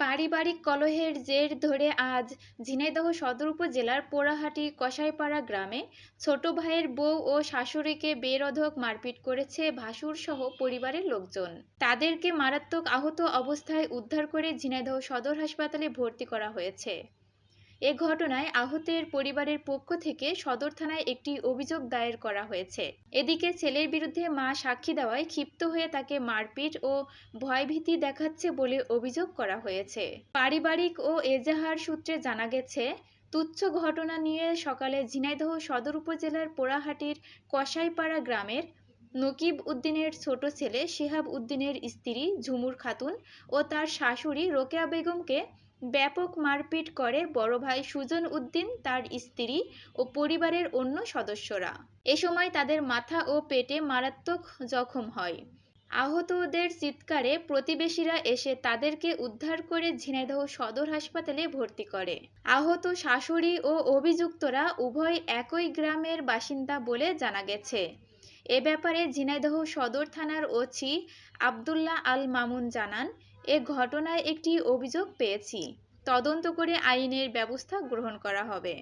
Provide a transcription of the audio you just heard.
পারিবারিক কলহের জের ধরে আজ ঝিনাইদহ সদর উপজেলার পোড়াহাটি কসাইপাড়া গ্রামে ছোট ভাইয়ের বউ ও শাশুড়িকে বেরধক মারপিট করেছে ভাসুরসহ পরিবারের লোকজন। তাদেরকে মারাত্মক আহত অবস্থায় উদ্ধার করে ঝিনাইদহ সদর হাসপাতালে ভর্তি করা হয়েছে। এ ঘটনায় আহতের পরিবারের পক্ষ থেকে সদর থানায় একটি অভিযোগ দায়ের করা হয়েছে। এদিকে ছেলের বিরুদ্ধে মা সাক্ষী দেওয়ায় ক্ষিপ্ত হয়ে তাকে মারপিট ও ভয়ভীতি দেখাচ্ছে বলে অভিযোগ করা হয়েছে। পারিবারিক ও এজাহার সূত্রে জানা গেছে, তুচ্ছ ঘটনা নিয়ে সকালে ঝিনাইদহ সদর উপজেলার পোড়াহাটির কসাইপাড়া গ্রামের নকিব উদ্দিনের ছোট ছেলে শিহাব উদ্দিনের স্ত্রী ঝুমুর খাতুন ও তার শাশুড়ি রোকেয়া বেগমকে ব্যাপক মারপিট করে বড় ভাই সুজন উদ্দিন, তার স্ত্রী ও পরিবারের অন্য সদস্যরা। এ সময় তাদের মাথা ও পেটে মারাত্মক জখম হয়। আহতদের চিৎকারে প্রতিবেশীরা এসে তাদেরকে উদ্ধার করে ঝিনাইদহ সদর হাসপাতালে ভর্তি করে। আহত শাশুড়ি ও অভিযুক্তরা উভয় একই গ্রামের বাসিন্দা বলে জানা গেছে। এ ব্যাপারে ঝিনাইদহ সদর থানার ওসি আবদুল্লাহ আল মামুন জানান এ ঘটনায় একটি অভিযোগ পেয়েছি। তদন্ত করে আইনের ব্যবস্থা গ্রহণ করা হবে।